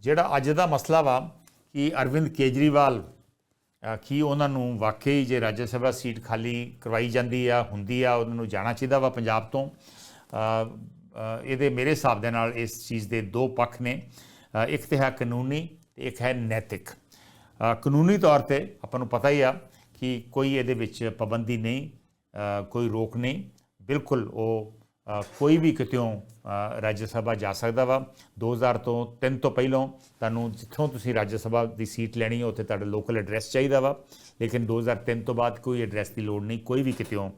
ਜਿਹੜਾ ਅੱਜ ਦਾ ਮਸਲਾ ਵਾ ਕਿ ਅਰਵਿੰਦ ਕੇਜਰੀਵਾਲ ਕੀ ਉਹਨਾਂ ਨੂੰ ਵਾਕਈ ਜੇ ਰਾਜ ਸਭਾ ਸੀਟ ਖਾਲੀ ਕਰਵਾਈ ਜਾਂਦੀ ਆ, ਹੁੰਦੀ ਆ, ਉਹਨਾਂ ਨੂੰ ਜਾਣਾ ਚਾਹੀਦਾ ਵਾ ਪੰਜਾਬ ਤੋਂ? ਇਹਦੇ ਮੇਰੇ ਹਿਸਾਬ ਦੇ ਨਾਲ ਇਸ ਚੀਜ਼ ਦੇ ਦੋ ਪੱਖ ਨੇ। ਇੱਕ ਤੇ ਹੈ ਕਾਨੂੰਨੀ ਤੇ ਇੱਕ ਹੈ ਨੈਤਿਕ। ਕਾਨੂੰਨੀ ਤੌਰ ਤੇ ਆਪਾਂ ਨੂੰ ਪਤਾ ਹੀ ਆ ਕਿ ਕੋਈ ਇਹਦੇ ਵਿੱਚ ਪਾਬੰਦੀ ਨਹੀਂ ਕੋਈ ਰੋਕ ਨਹੀਂ। ਬਿਲਕੁਲ ਉਹ ਕੋਈ ਵੀ ਕਿਤਿਓਂ ਰਾਜ ਸਭਾ ਜਾ ਸਕਦਾ ਵਾ। 2000 ਤੋਂ 3 ਤੋਂ ਪਹਿਲਾਂ ਤੁਹਾਨੂੰ ਜਿੱਥੋਂ ਤੁਸੀਂ ਰਾਜ ਸਭਾ ਦੀ ਸੀਟ ਲੈਣੀ ਹੈ ਉੱਥੇ ਤੁਹਾਡਾ ਲੋਕਲ ਐਡਰੈਸ ਚਾਹੀਦਾ ਵਾ। ਲੇਕਿਨ 2003 ਤੋਂ ਬਾਅਦ ਕੋਈ ਐਡਰੈਸ ਦੀ ਲੋੜ ਨਹੀਂ, ਕੋਈ ਵੀ ਕਿਤਿਓਂ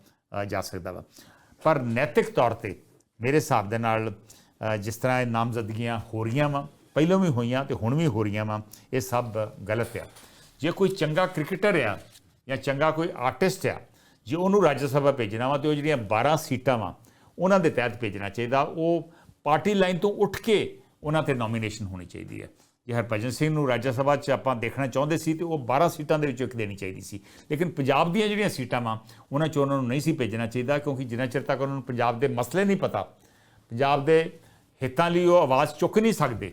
ਜਾ ਸਕਦਾ ਵਾ। ਪਰ ਨੈਤਿਕ ਤੌਰ ਤੇ ਮੇਰੇ ਹਿਸਾਬ ਦੇ ਨਾਲ ਜਿਸ ਤਰ੍ਹਾਂ ਇਹ ਨਾਮਜ਼ਦਗੀਆਂ ਹੋ ਰਹੀਆਂ ਵਾ, ਪਹਿਲਾਂ ਵੀ ਹੋਈਆਂ ਤੇ ਹੁਣ ਵੀ ਹੋ ਰਹੀਆਂ ਵਾ, ਇਹ ਸਭ ਗਲਤ ਆ। ਜੇ ਕੋਈ ਚੰਗਾ ਕ੍ਰਿਕਟਰ ਆ ਜਾਂ ਚੰਗਾ ਕੋਈ ਆਰਟਿਸਟ ਆ, ਜੇ ਉਹਨੂੰ ਰਾਜ ਸਭਾ ਭੇਜਣਾ ਵਾ ਤੇ ਉਹ ਜਿਹੜੀਆਂ 12 ਸੀਟਾਂ ਵਾ ਉਹਨਾਂ ਦੇ ਤਹਿਤ ਭੇਜਣਾ ਚਾਹੀਦਾ। ਉਹ ਪਾਰਟੀ ਲਾਈਨ ਤੋਂ ਉੱਠ ਕੇ ਉਹਨਾਂ ਤੇ ਨੋਮੀਨੇਸ਼ਨ ਹੋਣੀ ਚਾਹੀਦੀ ਹੈ। ਜੇ ਹਰਭਜਨ ਸਿੰਘ ਨੂੰ ਰਾਜ ਸਭਾ 'ਚ ਆਪਾਂ ਦੇਖਣਾ ਚਾਹੁੰਦੇ ਸੀ ਤੇ ਉਹ 12 ਸੀਟਾਂ ਦੇ ਵਿੱਚੋਂ ਇੱਕ ਦੇਣੀ ਚਾਹੀਦੀ ਸੀ। ਲੇਕਿਨ ਪੰਜਾਬ ਦੀਆਂ ਜਿਹੜੀਆਂ ਸੀਟਾਂ ਵਾ, ਉਹਨਾਂ 'ਚ ਉਹਨਾਂ ਨੂੰ ਨਹੀਂ ਸੀ ਭੇਜਣਾ ਚਾਹੀਦਾ ਕਿਉਂਕਿ ਜਿੰਨਾ ਚਿਰ ਤੱਕ ਉਹਨਾਂ ਨੂੰ ਪੰਜਾਬ ਦੇ ਮਸਲੇ ਨਹੀਂ ਪਤਾ, ਪੰਜਾਬ ਦੇ ਹਿੱਤਾਂ ਲਈ ਉਹ ਆਵਾਜ਼ ਚੁੱਕ ਨਹੀਂ ਸਕਦੇ।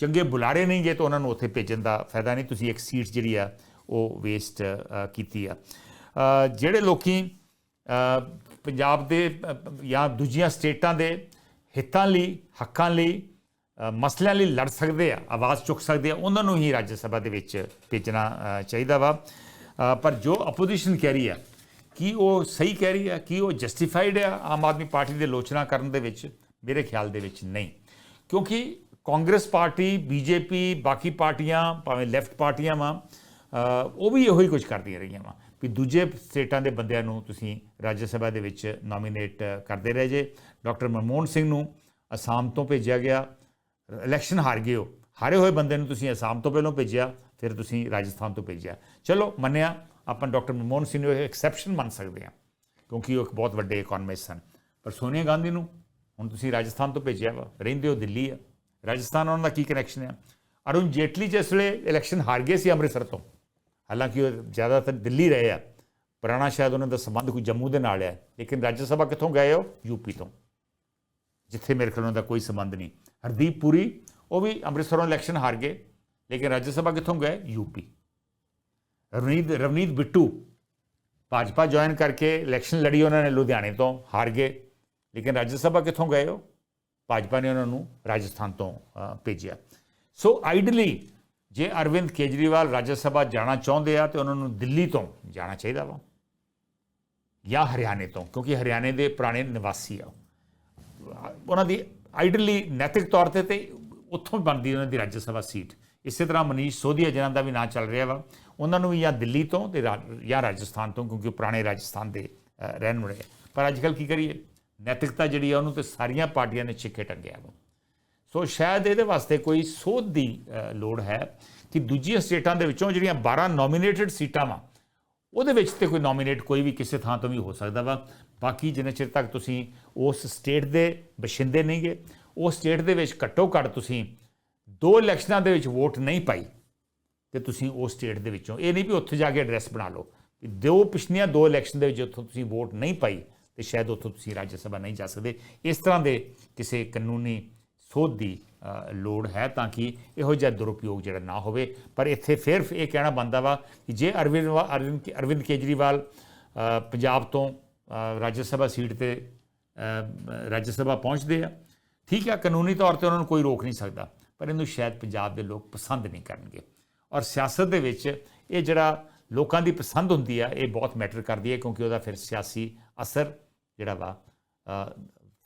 ਚੰਗੇ ਬੁਲਾਰੇ ਨਹੀਂ ਜੇ ਤਾਂ ਉਹਨਾਂ ਨੂੰ ਉੱਥੇ ਭੇਜਣ ਦਾ ਫਾਇਦਾ ਨਹੀਂ। ਤੁਸੀਂ ਇੱਕ ਸੀਟ ਜਿਹੜੀ ਆ, ਉਹ ਵੇਸਟ ਕੀਤੀ ਆ। ਜਿਹੜੇ ਲੋਕੀ ਪੰਜਾਬ ਦੇ ਜਾਂ ਦੂਜੀਆਂ ਸਟੇਟਾਂ ਦੇ ਹਿੱਤਾਂ ਲਈ, ਹੱਕਾਂ ਲਈ ਮਸਲਿਆਂ ਲਈ ਲੜ ਸਕਦੇ ਆ, ਆਵਾਜ਼ ਚੁੱਕ ਸਕਦੇ ਆ, ਉਹਨਾਂ ਨੂੰ ਹੀ ਰਾਜ ਸਭਾ ਦੇ ਵਿੱਚ ਭੇਜਣਾ ਚਾਹੀਦਾ ਵਾ। ਪਰ ਜੋ ਆਪੋਜੀਸ਼ਨ ਕਹਿ ਰਹੀ ਆ, ਕੀ ਉਹ ਸਹੀ ਕਹਿ ਰਹੀ ਆ, ਕੀ ਉਹ ਜਸਟੀਫਾਈਡ ਆ ਆਮ ਆਦਮੀ ਪਾਰਟੀ ਦੇ ਲੋਚਨਾ ਕਰਨ ਦੇ ਵਿੱਚ? ਮੇਰੇ ਖਿਆਲ ਦੇ ਵਿੱਚ ਨਹੀਂ। ਕਿਉਂਕਿ ਕਾਂਗਰਸ ਪਾਰਟੀ, ਬੀਜੇਪੀ, ਬਾਕੀ ਪਾਰਟੀਆਂ, ਭਾਵੇਂ ਲੈਫਟ ਪਾਰਟੀਆਂ ਵਾ ਉਹ ਵੀ ਇਹੋ ਹੀ ਕੁਝ ਕਰਦੀਆਂ ਰਹੀਆਂ ਵਾ ਵੀ ਦੂਜੇ ਸਟੇਟਾਂ ਦੇ ਬੰਦਿਆਂ ਨੂੰ ਤੁਸੀਂ ਰਾਜ ਸਭਾ ਦੇ ਵਿੱਚ ਨੋਮੀਨੇਟ ਕਰਦੇ ਰਹੇ ਜੇ। ਡਾਕਟਰ ਮਨਮੋਹਨ ਸਿੰਘ ਨੂੰ ਅਸਾਮ ਤੋਂ ਭੇਜਿਆ ਗਿਆ। ਇਲੈਕਸ਼ਨ ਹਾਰ ਗਏ ਹੋ ਹਾਰੇ ਹੋਏ ਬੰਦੇ ਨੂੰ ਤੁਸੀਂ ਅਸਾਮ ਤੋਂ ਪਹਿਲਾਂ ਭੇਜਿਆ, ਫਿਰ ਤੁਸੀਂ ਰਾਜਸਥਾਨ ਤੋਂ ਭੇਜਿਆ। ਚਲੋ, ਮੰਨਿਆ, ਆਪਾਂ ਡਾਕਟਰ ਮਨਮੋਹਨ ਸਿੰਘ ਨੂੰ ਇੱਕ ਐਕਸੈਪਸ਼ਨ ਮੰਨ ਸਕਦੇ ਹਾਂ, ਕਿਉਂਕਿ ਉਹ ਇੱਕ ਬਹੁਤ ਵੱਡੇ ਇਕਨੋਮਿਸਟ ਸਨ। ਪਰ ਸੋਨੀਆ ਗਾਂਧੀ ਨੂੰ ਹੁਣ ਤੁਸੀਂ ਰਾਜਸਥਾਨ ਤੋਂ ਭੇਜਿਆ ਵਾ, ਰਹਿੰਦੇ ਹੋ ਦਿੱਲੀ ਆ। ਰਾਜਸਥਾਨ ਉਹਨਾਂ ਦਾ ਕੀ ਕਨੈਕਸ਼ਨ ਹੈ ਅਰੁਣ ਜੇਟਲੀ ਜਿਸ ਵੇਲੇ ਇਲੈਕਸ਼ਨ ਹਾਰ ਗਏ ਸੀ ਅੰਮ੍ਰਿਤਸਰ ਤੋਂ। ਹਾਲਾਂਕਿ ਉਹ ਜ਼ਿਆਦਾਤਰ ਦਿੱਲੀ ਰਹੇ ਆ। ਪੁਰਾਣਾ ਸ਼ਾਇਦ ਉਹਨਾਂ ਦਾ ਸੰਬੰਧ ਕੋਈ ਜੰਮੂ ਦੇ ਨਾਲ ਹੈ ਲੇਕਿਨ ਰਾਜ ਸਭਾ ਕਿੱਥੋਂ ਗਏ ਹੋ ਯੂਪੀ ਤੋਂ। ਜਿੱਥੇ ਮੇਰੇ ਖਿਆਲ ਉਹਨਾਂ ਦਾ ਕੋਈ ਸੰਬੰਧ ਨਹੀਂ। ਹਰਦੀਪ ਪੁਰੀ, ਉਹ ਵੀ ਅੰਮ੍ਰਿਤਸਰੋਂ ਇਲੈਕਸ਼ਨ ਹਾਰ ਗਏ। ਲੇਕਿਨ ਰਾਜ ਸਭਾ ਕਿੱਥੋਂ ਗਏ? ਯੂਪੀ ਰਵਨੀਤ ਰਵਨੀਤ ਬਿੱਟੂ ਭਾਜਪਾ ਜੁਆਇਨ ਕਰਕੇ ਇਲੈਕਸ਼ਨ ਲੜੀ ਉਹਨਾਂ ਨੇ ਲੁਧਿਆਣੇ ਤੋਂ, ਹਾਰ ਗਏ। ਲੇਕਿਨ ਰਾਜ ਸਭਾ ਕਿੱਥੋਂ ਗਏ ਹੋ ਭਾਜਪਾ ਨੇ ਉਹਨਾਂ ਨੂੰ ਰਾਜਸਥਾਨ ਤੋਂ ਭੇਜਿਆ। ਸੋ ਆਈਡਲੀ ਜੇ ਅਰਵਿੰਦ ਕੇਜਰੀਵਾਲ ਰਾਜ ਸਭਾ ਜਾਣਾ ਚਾਹੁੰਦੇ ਆ ਤੇ ਉਹਨਾਂ ਨੂੰ ਦਿੱਲੀ ਤੋਂ ਜਾਣਾ ਚਾਹੀਦਾ ਵਾ ਜਾਂ ਹਰਿਆਣੇ ਤੋਂ, ਕਿਉਂਕਿ ਹਰਿਆਣੇ ਦੇ ਪੁਰਾਣੇ ਨਿਵਾਸੀ ਆ ਉਹਨਾਂ ਦੀ ਆਈਡਲੀ ਨੈਤਿਕ ਤੌਰ ਤੇ ਤੇ ਉੱਥੋਂ ਬਣਦੀ ਉਹਨਾਂ ਦੀ ਰਾਜ ਸਭਾ ਸੀਟ। ਇਸੇ ਤਰ੍ਹਾਂ ਮਨੀਸ਼ ਸੋਧੀਆ ਜਿਨ੍ਹਾਂ ਦਾ ਵੀ ਨਾਂ ਚੱਲ ਰਿਹਾ ਵਾ, ਉਹਨਾਂ ਨੂੰ ਵੀ ਜਾਂ ਦਿੱਲੀ ਤੋਂ ਤੇ ਰਾ- ਜਾਂ ਰਾਜਸਥਾਨ ਤੋਂ, ਕਿਉਂਕਿ ਉਹ ਪੁਰਾਣੇ ਰਾਜਸਥਾਨ ਦੇ ਰਹਿਣ ਵਾਲੇ ਪਰ ਅੱਜ ਕੱਲ ਕੀ ਕਰੀਏ? ਨੈਤਿਕਤਾ ਜਿਹੜੀ ਆ ਉਹਨੂੰ ਤੇ ਸਾਰੀਆਂ ਪਾਰਟੀਆਂ ਨੇ ਛਿੱਕੇ ਟੰਗਿਆ ਵਾ। ਸੋ ਸ਼ਾਇਦ ਇਹਦੇ ਵਾਸਤੇ ਕੋਈ ਸੋਧ ਦੀ ਲੋੜ ਹੈ ਕਿ ਦੂਜੀਆਂ ਸਟੇਟਾਂ ਦੇ ਵਿੱਚੋਂ ਜਿਹੜੀਆਂ 12 ਨੋਮੀਨੇਟਡ ਸੀਟਾਂ ਵਾ, ਉਹਦੇ ਵਿੱਚ ਤੇ ਕੋਈ ਨੋਮੀਨੇਟ ਕੋਈ ਵੀ ਕਿਸੇ ਥਾਂ ਤੋਂ ਵੀ ਹੋ ਸਕਦਾ ਵਾ। ਬਾਕੀ ਜਿੰਨੇ ਚਿਰ ਤੱਕ ਤੁਸੀਂ ਉਸ ਸਟੇਟ ਦੇ ਬਸ਼ਿੰਦੇ ਨਹੀਂਗੇ ਉਸ ਸਟੇਟ ਦੇ ਵਿੱਚ ਘੱਟੋ ਘੱਟ ਤੁਸੀਂ ਦੋ ਇਲੈਕਸ਼ਨਾਂ ਦੇ ਵਿੱਚ ਵੋਟ ਨਹੀਂ ਪਾਈ, ਤੇ ਤੁਸੀਂ ਉਸ ਸਟੇਟ ਦੇ ਵਿੱਚੋਂ, ਇਹ ਨਹੀਂ ਵੀ ਉੱਥੇ ਜਾ ਕੇ ਐਡਰੈਸ ਬਣਾ ਲਓ ਵੀ ਦੋ ਪਿਛਲੀਆਂ ਦੋ ਇਲੈਕਸ਼ਨ ਦੇ ਵਿੱਚ ਉੱਥੋਂ ਤੁਸੀਂ ਵੋਟ ਨਹੀਂ ਪਾਈ, ਤੇ ਸ਼ਾਇਦ ਉੱਥੋਂ ਤੁਸੀਂ ਰਾਜ ਸਭਾ ਨਹੀਂ ਜਾ ਸਕਦੇ। ਇਸ ਤਰ੍ਹਾਂ ਦੇ ਕਿਸੇ ਕਾਨੂੰਨੀ ਸੋਧ ਦੀ ਲੋੜ ਹੈ ਤਾਂ ਕਿ ਇਹੋ ਜਿਹਾ ਦੁਰਉਪਯੋਗ ਜਿਹੜਾ ਨਾ ਹੋਵੇ। ਪਰ ਇੱਥੇ ਫਿਰ ਇਹ ਕਹਿਣਾ ਬੰਦਾ ਵਾ ਕਿ ਜੇ ਅਰਵਿੰਦ ਵਾ- ਅਰਵਿੰਦ ਅਰਵਿੰਦ ਕੇਜਰੀਵਾਲ ਪੰਜਾਬ ਤੋਂ ਰਾਜ ਸਭਾ ਸੀਟ ਤੇ ਰਾਜ ਸਭਾ ਪਹੁੰਚਦੇ ਆ, ਠੀਕ ਆ, ਕਾਨੂੰਨੀ ਤੌਰ ਤੇ ਉਹਨਾਂ ਨੂੰ ਕੋਈ ਰੋਕ ਨਹੀਂ ਸਕਦਾ, ਪਰ ਇਹਨੂੰ ਸ਼ਾਇਦ ਪੰਜਾਬ ਦੇ ਲੋਕ ਪਸੰਦ ਨਹੀਂ ਕਰਨਗੇ। ਔਰ ਸਿਆਸਤ ਦੇ ਵਿੱਚ ਇਹ ਜਿਹੜਾ ਲੋਕਾਂ ਦੀ ਪਸੰਦ ਹੁੰਦੀ ਆ, ਇਹ ਬਹੁਤ ਮੈਟਰ ਕਰਦੀ ਹੈ ਕਿਉਂਕਿ ਉਹਦਾ ਫਿਰ ਸਿਆਸੀ ਅਸਰ ਜਿਹੜਾ ਵਾ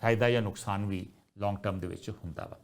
ਫਾਇਦਾ ਜਾਂ ਨੁਕਸਾਨ ਵੀ ਲੌਂਗ ਟਰਮ ਦੇ ਵਿੱਚ ਹੁੰਦਾ ਵਾ।